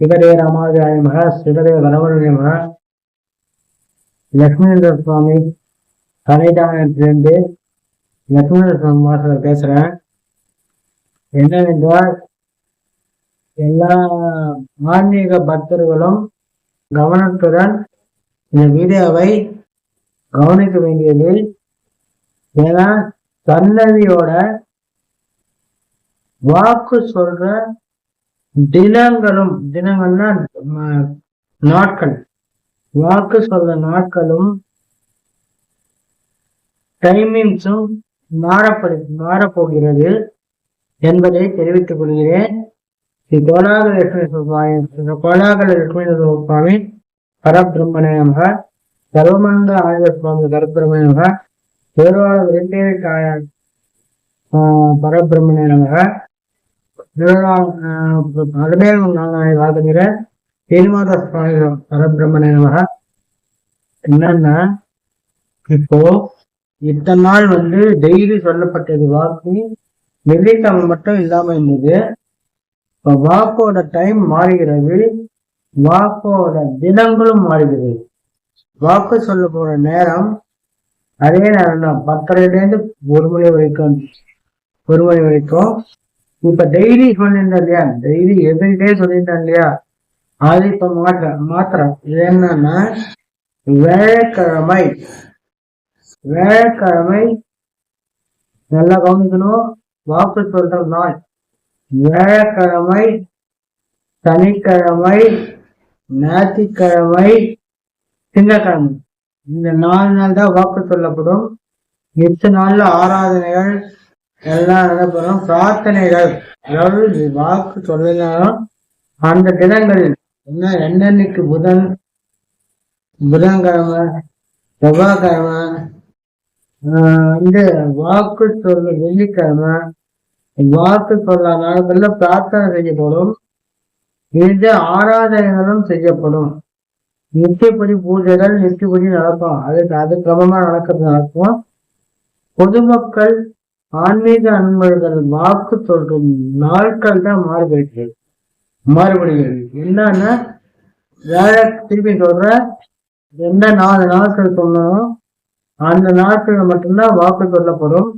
சிவரே ராமாஜாய மக சிவரே வரவருடைய மக லக்ஷ்மணேந்திர சுவாமி தலைதானத்திலிருந்து லக்ஷ்மணேந்திர சுவாமி மாஸ்டர் பேசுகிறேன் என்னவென்றால் எல்லா ஆன்மீக பக்தர்களும் கவனத்துடன் இந்த வீடியோவை கவனிக்க வேண்டியது ஏன்னா சன்னதியோட வாக்கு சொல்ற தினங்களும் தினங்கள்னா நாட்கள். வாக்கு சொல்ல நாட்களும் டைமிங்ஸும் மாறப்படு மாறப்போகிறது என்பதை தெரிவித்துக் கொள்கிறேன். ஸ்ரீ கோலாகல லட்சுமி சுவாமி கோலாகல லட்சுமி சுவாமி பரபிரம்மனமாக சர்வமந்த ஆயுத சுவாமி பரபிரம்மனமாக திருவாள வெள்ளேக்காய பரபிரம்மனமாக அலுமேல் நாளாய் வாழ்கிற ஸ்ரீனிவாச சுவாமி பரபிரம்மணயமக என்னன்னா இப்போ இத்தனை நாள் வந்து டெய்லி சொல்லப்பட்டது வாக்கு வெள்ளிக்கிழமை மட்டும் இல்லாம இருந்தது. இப்போ வாக்கோட டைம் மாறுகிறது. வாக்கோட தினங்களும் மாறுகிறது. வாக்கு சொல்ல போற நேரம் அதே நேரம் தான் பத்தரைலேருந்து ஒரு மணி வரைக்கும் ஒரு மணி வரைக்கும் இப்ப டெய்லி சொல்லியிருந்தேன் இல்லையா? டெய்லி எவ்ரிடே சொல்லியிருந்தேன் இல்லையா? அது இப்ப மாற்ற மாத்திரம் என்னன்னா வியாழக்கிழமை வேலைக்கிழமை நல்லா கவனிக்கணும். வாக்கு சொல்ற நாள். வியாழக்கிழமை சனிக்கிழமை ஞாயிற்றுக்கிழமை திங்கக்கிழமை. இந்த நாலு நாள் தான் வாக்கு சொல்லப்படும் எட்டு நாள்ல ஆராதனைகள் எல்லாம் நடைபெறும் பிரார்த்தனைகள். அதாவது வாக்கு சொல்லினாலும் அந்த தினங்களில் என்ன என்னன்னைக்கு புதன் புதன்கிழமை செவ்வாய்க்கிழமை ஆஹ் வந்து வாக்கு சொல்ல வெள்ளிக்கிழமை வாக்கு சொல்ல நாட்கள்ல பிரார்த்தனை செய்யப்படும். இது ஆராதனைகளும் செய்யப்படும். நித்தியப்படி பூஜைகள் நித்தியப்படி நடக்கும். அது அது கிரமமா நடக்கிறது நடக்கும் பொதுமக்கள் ஆன்மீக அன்பர்கள் வாக்கு சொல்லும் நாட்கள் தான் மாறுபடுகிறது. மாறுபடுகிறது. என்னன்னா வேலை திருப்பி சொல்ற எந்த நாலு நாட்கள் சொன்னோம் அந்த நாட்கள் மட்டும்தான் வாக்கு சொல்லப்படும்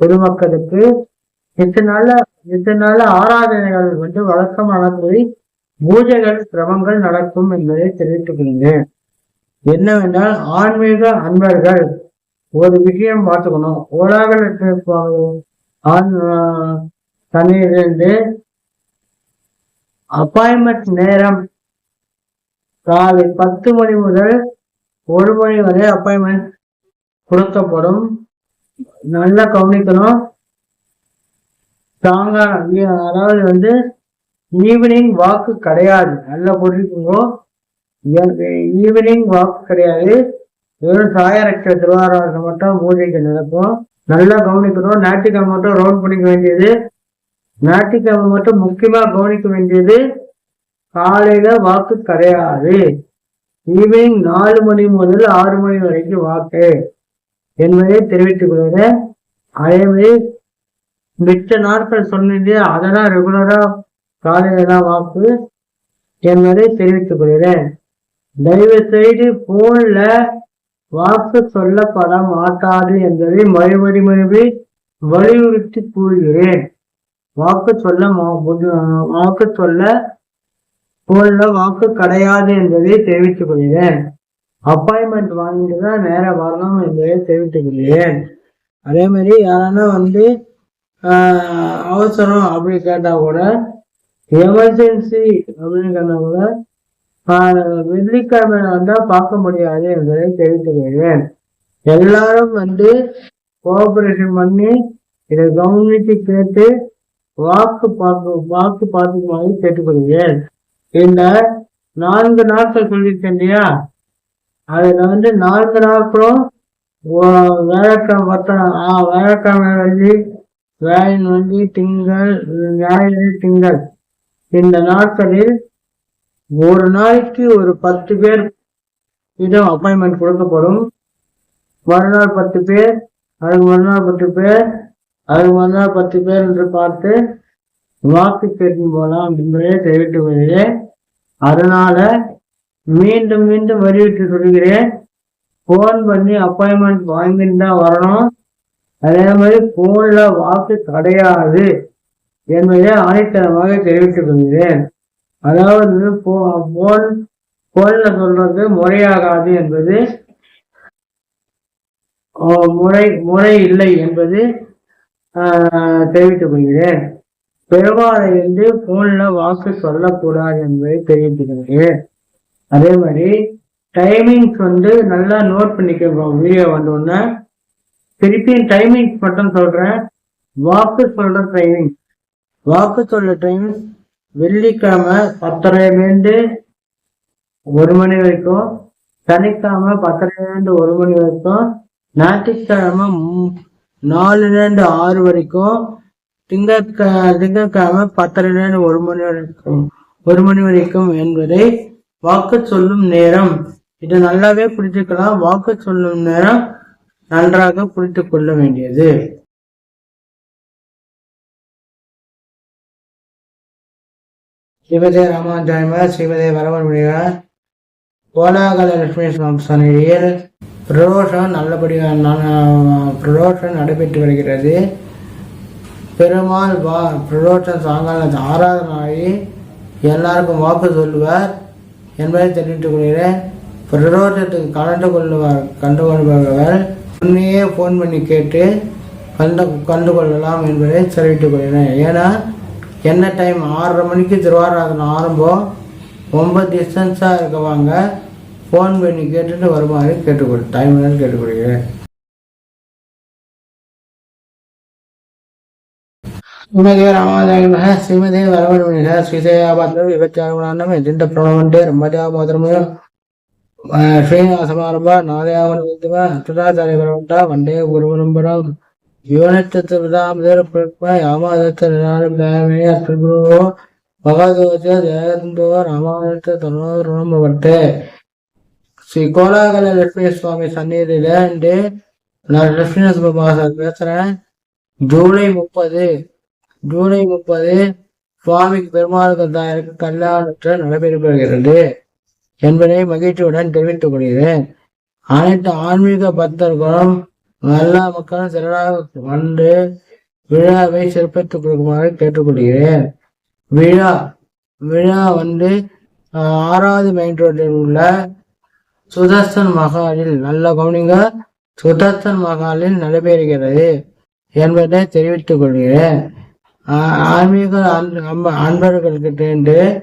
பொதுமக்களுக்கு. இத்தனை நாள்ல ஆராதனைகள் வந்து வழக்கமானபடி பூஜைகள் கிரமங்கள் நடக்கும் என்பதை தெரிவித்துக் கொள்கிறேன். என்னவென்றால் ஆன்மீக அன்பர்கள் ஒரு விஷயம் பார்த்துக்கணும். ஓலாகல் தண்ணியிலிருந்து அப்பாயின்மெண்ட் நேரம் காலை பத்து மணி முதல் ஒரு மணி வரை அப்பாயின்மெண்ட் கொடுக்கப்படும். நல்லா கவனிக்கணும். ஸ்ட்ராங்கா அதாவது வந்து ஈவினிங் வாக்கு கிடையாது. நல்லா புரிஞ்சுக்கோங்க. ஈவினிங் வாக்கு கிடையாது. வெறும் சாயரட்ச திருவாரூர் மட்டும் பூஜைக்கு நடக்கும். நல்லா கவனிக்கணும். ஞாயிற்றுக்கிழமை மட்டும் ரவுண்ட் பண்ணிக்க வேண்டியது. ஞாயிற்றுக்கிழமை மட்டும் முக்கியமா கவனிக்க வேண்டியது காலையில வாக்கு கிடையாது. ஈவினிங் நாலு மணி முதல் ஆறு மணி வரைக்கும் வாக்கு என்பதை தெரிவித்துக் கொள்கிறேன். அதே மாதிரி மிச்ச நாட்கள் சொன்னீங்க அதெல்லாம் ரெகுலரா காலையில் தான் வாக்கு என்பதை தெரிவித்துக் கொள்கிறேன். தயவு செய்து போன்ல வாக்கு சொல்லப்பட மாட்டாது என்பதை மறுபடி மறுபடி வலியுறுத்தி கூறுகிறேன். வாக்கு சொல்ல மா- புது- வாக்கு சொல்ல போல வாக்கு கிடையாது என்பதை தெரிவித்துக் கொள்கிறேன். அப்பாயின்மெண்ட் வாங்கிட்டு தான் நேர வரணும் என்பதை தெரிவித்துக் கொள்கிறேன். அதே மாதிரி யாரானா வந்து அவசரம் அப்படின்னு கேட்டால் கூட எமர்ஜென்சி அப்படின்னு கேட்டால் கூட வெள்ளிக்கிழமை வந்தா பார்க்க முடியாது என்பதை தெரிவித்துக்கிறேன் எல்லாரும் வந்து கோஆபரேஷன் பண்ணி இதை கவனித்து கேட்டு வாக்கு பார்க்க வாக்கு பார்க்குமாறு கேட்டுக்கொள்கிறேன். இந்த நான்கு நாட்கள் சொல்லியிருக்கேன் இல்லையா? அதில் வந்து நான்கு நாட்களும் வேலைக்கிழமை வியாழக்கிழமை ஆ வேலைக்கிழமை வந்து வேயின் வந்து திங்கள் ஞாயிறு திங்கள். இந்த நாட்களில் ஒரு நாளைக்கு ஒரு பத்து பேர் இடம் அப்பாயின்மெண்ட் கொடுக்கப்படும். மறுநாள் பத்து பேர் அதுக்கு மறுநாள் பத்து பேர் அதுக்கு மறுநாள் பத்து பேர் என்று பார்த்து வாக்கு கேட்டு போகலாம் என்பதை தெரிவித்து வருகிறேன் அதனால மீண்டும் மீண்டும் வலியுறுத்தி சொல்கிறேன். ஃபோன் பண்ணி அப்பாயின்மெண்ட் வாங்கிட்டு தான் வரணும். அதே மாதிரி ஃபோனில் வாக்கு கிடையாது என்பதை ஆணைத்தனமாக தெரிவித்துக் கொள்கிறேன். அதாவது ஃபோன் ஃபோன்ல சொல்றது முறையாகாது என்பது முறை முறை இல்லை என்பது தெரிவித்துக் கொள்கிறேன். பெருமாளை போன்ல வாக்கு சொல்லக்கூடாது என்பதை தெரிவித்துக்கிறேன் அதே மாதிரி டைமிங்ஸ் வந்து நல்லா நோட் பண்ணிக்கோங்க வீடியோ வந்தோடனே. திருப்பியும் டைமிங்ஸ் மட்டும் சொல்றேன். வாக்கு சொல்ற டைமிங் வாக்கு சொல்ற டைமிங் வெள்ளிக்கிழமை பத்தரைலேருந்து ஒரு மணி வரைக்கும் சனிக்கிழமை பத்தரையிலேருந்து ஒரு மணி வரைக்கும் ஞாயிற்றுக்கிழமை மூ- நாலுலேருந்து ஆறு வரைக்கும் திங்கட்க திங்கட்கிழமை பத்தரைலேருந்து ஒரு மணி வரைக்கும் ஒரு மணி வரைக்கும் என்பதை வாக்கு சொல்லும் நேரம். இது நல்லாவே புரிஞ்சுக்கலாம். வாக்கு சொல்லும் நேரம் நன்றாக புரிந்து கொள்ள வேண்டியது. சிவதே ராமாஜாயம சிவதே வரவர்முடியார் கோலாகல லட்சுமி சுவாமி பிரதோஷம் நல்லபடியாக பிரதோஷம் நடைபெற்று வருகிறது. பெருமாள் வா பிரதோஷம் சாயங்காலம் ஆராதனாகி எல்லாருக்கும் வாக்கு சொல்லுவார். என்பதை தெரிவித்துக் கொள்கிறேன். பிரதோஷத்துக்கு கலந்து கொள்ளுவார் கண்டு கொள்பவர்கள். உண்மையே ஃபோன் பண்ணி கேட்டு கண்டு கண்டு கொள்ளலாம் என்பதை தெரிவித்துக் கொள்கிறேன். ஏன்னா என்ன டைம் ஆறரை மணிக்கு திருவாராதனை ஆரம்பம். ரொம்ப டிஸ்டன்ஸாக இருக்கவாங்க ஃபோன் பண்ணி கேட்டுட்டு வருமாறு கேட்டுக்கொடு. டைம் என்னன்னு கேட்டுக்கொள்கிறேன் ஸ்ரீமதே ராமாதாய ஸ்ரீமதே வரவணமிக ஸ்ரீசேயாபாத்திரம் விபச்சாரகுணானம் எஜெண்ட பிரணவண்டே ரம்மஜா மோதிரமும் ஸ்ரீனிவாசமாரம்பா நாதயாமன வித்துவ அத்துதாச்சாரிய பரவண்டா வண்டே குருவரம்பரம் யோனத்தத்து விதாமதர பிரக்ம யாமாதத்த நிராரமே அத்துகுரு பகவதோச்ச ஜெயந்தோ ராமானத்த தனோ ஸ்ரீ கோலாகல லட்சுமி சுவாமி சந்நிதியில இன்று நான் லட்சுமி நரசிம்ம பேசுறேன். ஜூலை முப்பது ஜூலை முப்பது சுவாமிக்கு பெருமாள் தாயருக்கு கல்யாணத்தில் நடைபெறப்படுகிறது என்பதை மகிழ்ச்சியுடன் தெரிவித்துக் கொள்கிறேன். அனைத்து ஆன்மீக பக்தர்களும் எல்லா மக்களும் திரளாக வந்து விழாவை சிறப்பித்துக் கொடுக்குமாறு கேட்டுக்கொள்கிறேன். விழா விழா வந்து ஆறாவது மெயின் ரோட்டில் உள்ள சுதர்சன் மகாலில் நல்ல கவனிங்க சுதர்சன் மகாலில் நடைபெறுகிறது என்பதை தெரிவித்துக் கொள்கிறேன். ஆன்மீக அன்ப- அன்ப- அன்பர்களுக்கிட்டேந்து